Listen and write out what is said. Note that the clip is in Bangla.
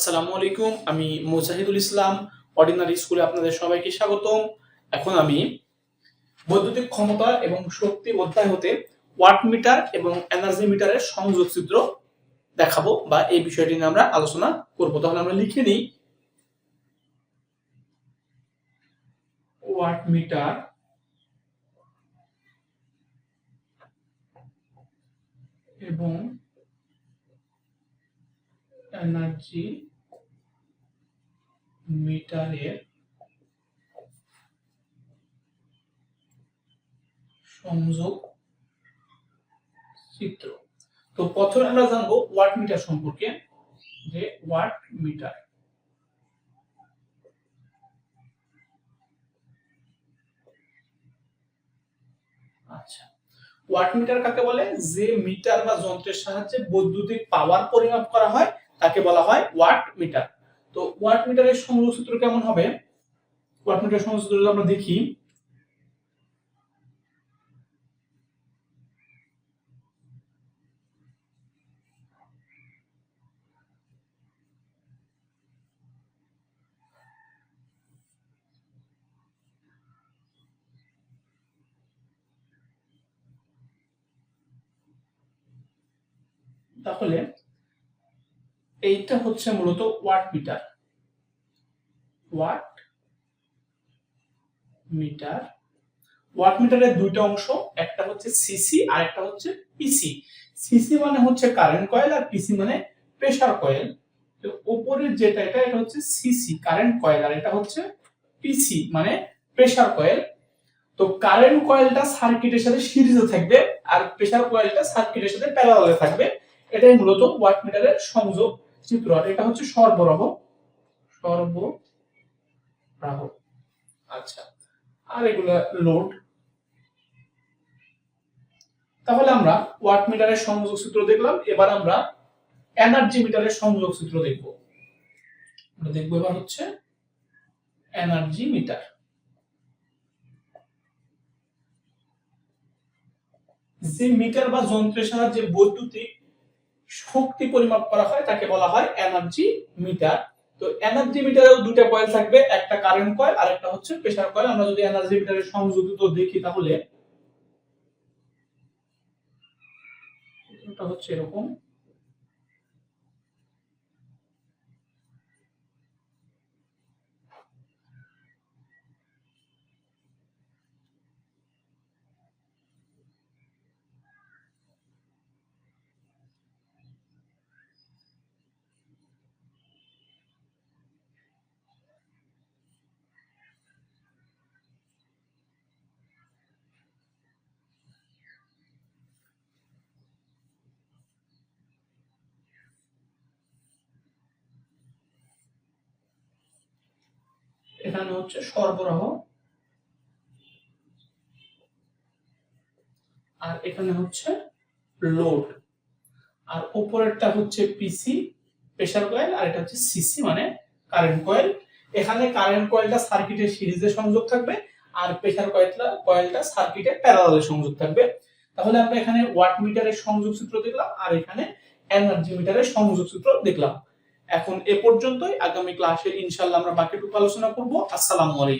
আসসালামু আলাইকুম, আমি মুজাহিদুল ইসলাম অর্ডিনারি স্কুলে আপনাদের সবাইকে স্বাগতম। এখন আমি বৈদ্যুতিক ক্ষমতা এবং শক্তি অধ্যায় হতে ওয়াট মিটার এবং এনার্জি মিটারের সংযোগ চিত্র দেখাবো বা এই বিষয়টি নিয়ে আমরা আলোচনা করব। তাহলে আমরা লিখে নিই, ওয়াট মিটার এবং এনার্জি মিটারের সংযোগ চিত্র। তো প্রথমে আমরা জানব ওয়াট মিটার সম্পর্কে, যে ওয়াট মিটার। আচ্ছা ওয়াট মিটার কাকে বলে? যে মিটার বা যন্ত্রের সাহায্যে বৈদ্যুতিক পাওয়ার পরিমাপ করা হয়, তাকে বলা হয় ওয়াট মিটার। তো ওয়াট মিটারের সংযোগ সূত্র কেমন হবে? ওয়াট মিটার সংযোগ সূত্র যদি আমরা দেখি, তাহলে এইটা হচ্ছে মূলত watt meter. Watt meter. Watt মিটারের দুইটা অংশ, একটা হচ্ছে সিসি আর একটা হচ্ছে পিসি সিসি মানে হচ্ছে কারেন্ট কয়েল আর পিসি মানে প্রেসার কয়েল তো উপরের যেটা, এটা এটা হচ্ছে সিসি কারেন্ট কয়েল আর এটা হচ্ছে পিসি মানে প্রেসার কয়েল তো কারেন্ট কয়েলটা সার্কিটের সাথে সিরিজে থাকবে আর প্রেসার কয়েলটা সার্কিটের সাথে প্যারালালে থাকবে। এটাই মূলত ওয়াট মিটারের সংযোগ। চিত্র আর এটা হচ্ছে সরবরাহ, সর্বরাহ। আচ্ছা আর এগুলা লোড। তাহলে আমরা ওয়াট মিটারের সংযোগ সূত্র দেখলাম, এবার আমরা এনার্জি মিটারের সংযোগ সূত্র দেখব। আমরা দেখব এবার হচ্ছে এনার্জি মিটার। যে মিটার বা যন্ত্রের সাহায্যে বৈদ্যুতিক শক্তি পরিমাপ করা হয়, তাকে বলা হয় এনার্জি মিটার তো এনার্জি মিটারেও দুটো কয়েল থাকবে, একটা কারেন্ট কয়েল আর একটা হচ্ছে প্রেসার কয়েল আমরা যদি এনার্জি মিটারের সংযোজিত দেখি তাহলে হচ্ছে এরকম। এখানে হচ্ছে সরবরাহ। আর এখানে হচ্ছে লোড আর উপরেরটা হচ্ছে পিসি প্রেসার কয়েল আর এটা হচ্ছে সিসি মানে কারেন্ট কয়েল এখানে কারেন্ট কয়েলটা সার্কিটের সিরিজে সংযোগ থাকবে, আর প্রেসার কয়েলটা কয়েলটা সার্কিটের প্যারালালে সংযোগ থাকবে। তাহলে আমরা এখানে ওয়াট মিটারের সংযোগ সূত্র দেখলাম, আর এখানে এনার্জি মিটারের সংযোগ সূত্র দেখলাম। এখন এ পর্যন্তই। আগামী ক্লাসে ইনশাল্লাহ আমরা বাকিটুকু আলোচনা করব। আসসালামু আলাইকুম।